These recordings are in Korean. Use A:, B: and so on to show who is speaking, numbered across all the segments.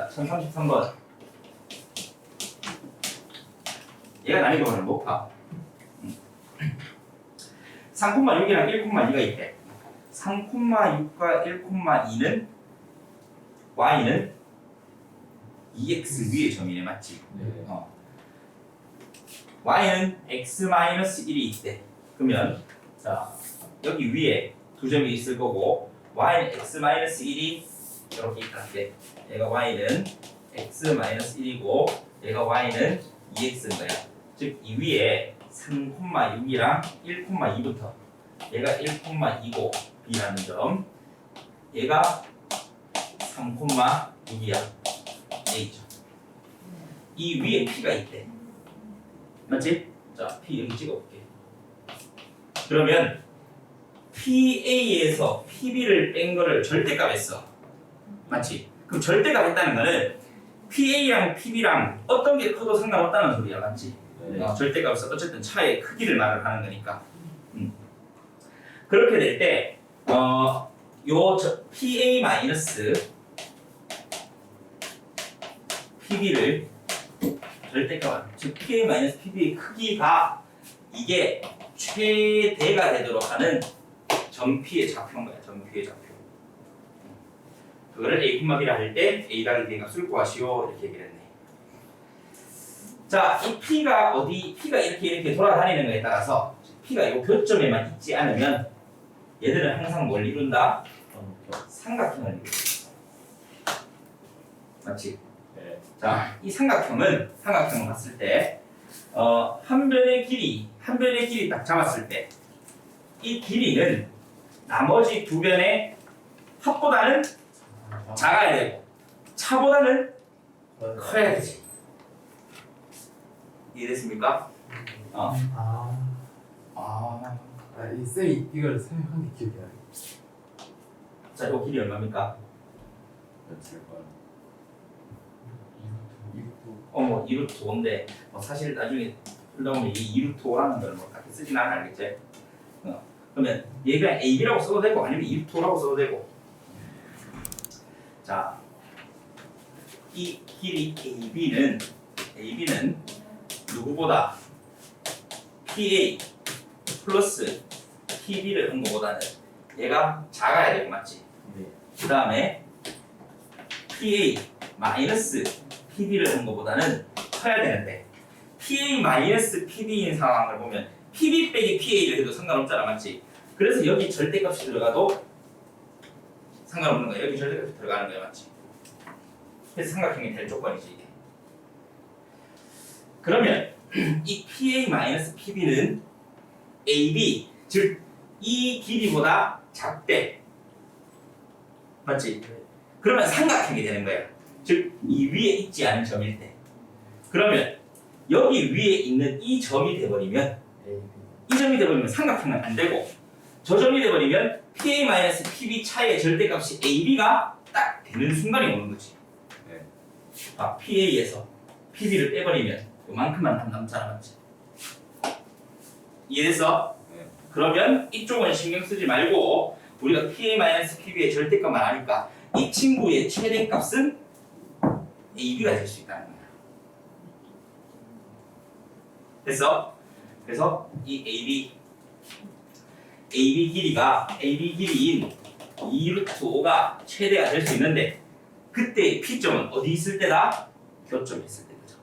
A: 자, 1033번. 얘가 난이도는 높아. 3,6이랑 1,2가 있대. 3,6과 1,2는 y는 2x 위의 점이네 맞지?
B: 네.
A: 어. y는 x-1이 있대. 그러면 자 여기 위에 두 점이 있을 거고 y는 x-1이 이 렇게 있대. 얘가 y는 x-1이고 얘가 y는 2x인 거야. 즉 이 위에 3,6이랑 1,2부터 얘가 1,2고 b라는 점 얘가 3,6이야. a죠. 이 위에 p가 있대. 맞지? 자, p 여기 찍어볼게. 그러면 PA에서 PB를 뺀 거를 절대값 했어. 맞지? 그럼 절대값 했다는 거는 PA랑 PB랑 어떤 게 커도 상관없다는 소리야. 맞지?
B: 네.
A: 어, 절대값은 어쨌든 차의 크기를 말을 하는 거니까. 음. 그렇게 될 때, 어, 요 저, PA 마이너스 PB를 절대값, 즉 PA 마이너스 PB의 크기가 이게 최대가 되도록 하는 점피의 좌표인 거야. 점피의 좌표. 그거를 A, B라 할 때 A 더하기 B 값을 구하시오 이렇게 얘기를 했네. 자, 이 P가 어디, P가 이렇게 이렇게 돌아다니는 거에 따라서 P가 이 교점에만 있지 않으면 얘들은 항상 뭘 이룬다? 삼각형을 이룬다. 맞지?
B: 네.
A: 자, 이 삼각형은 삼각형을 봤을 때, 어, 한 변의 길이, 한 변의 길이 딱 잡았을 때, 이 길이는 나머지 두 변의 합보다는 작아야 되고, 차보다는 커야 되지. 이해됐습니까? 어.
C: 아,
A: 아.
C: 아, 이 쌤이 이걸 설명한 게 기억이 안 나.
A: 자, 이 길이 얼마입니까?
C: 이것도
A: 어, 뭐, 2루트 5인데, 뭐, 사실 나중에 풀다 보면 이 2루트 5라는 걸 뭐, 그렇게 쓰진 않아, 알겠지? 어. 그러면 얘가 AB라고 써도 되고, 아니면 2루트 5라고 써도 되고. 자, 이 길이 AB는, AB는 누구보다 PA 플러스 PB를 한 거보다는 얘가 작아야 되고, 맞지?
B: 네.
A: 그 다음에 PA 마이너스 PB를 한 것보다는 커야 되는데 PA 마이너스 PB인 상황을 보면 PB 빼기 PA를 해도 상관없잖아 맞지? 그래서 여기 절대값이 들어가도 상관없는 거야 여기 절대값이 들어가는 거야 맞지? 그래서 삼각형이 될 조건이지 이게 그러면 이 PA 마이너스 PB는 AB 즉 이 길이보다 작대 맞지? 그러면 삼각형이 되는 거야. 즉, 이 위에 있지 않은 점일 때. 그러면 여기 위에 있는 이 점이 돼버리면 이 점이 돼버리면 삼각형은 안 되고 저 점이 돼버리면 PA-PB 차이의 절대값이 AB가 딱 되는 순간이 오는 거지.
B: 네.
A: 아, PA에서 PB를 빼버리면 요만큼만 남- 남잖아, 맞지? 이해됐어?
B: 네.
A: 그러면 이쪽은 신경 쓰지 말고 우리가 PA-PB의 절대값만 아니까 이 친구의 최대값은 AB가 될 수 있다는 거야. 됐어? 그래서 이 AB AB 길이가 AB 길이인 2루트 5가 최대가 될 수 있는데 그때 P점은 어디 있을 때다? 교점에 있을 때죠.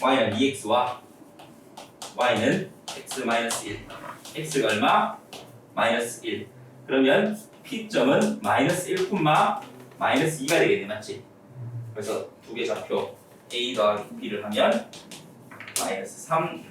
A: Y는 2X와 Y는 X-1 X가 얼마? 마이너스 1 그러면 P점은 마이너스 1, 마이너스 2가 되겠네 맞지? 그래서 두 개 좌표 A 더하기 B를 하면 마이너스 3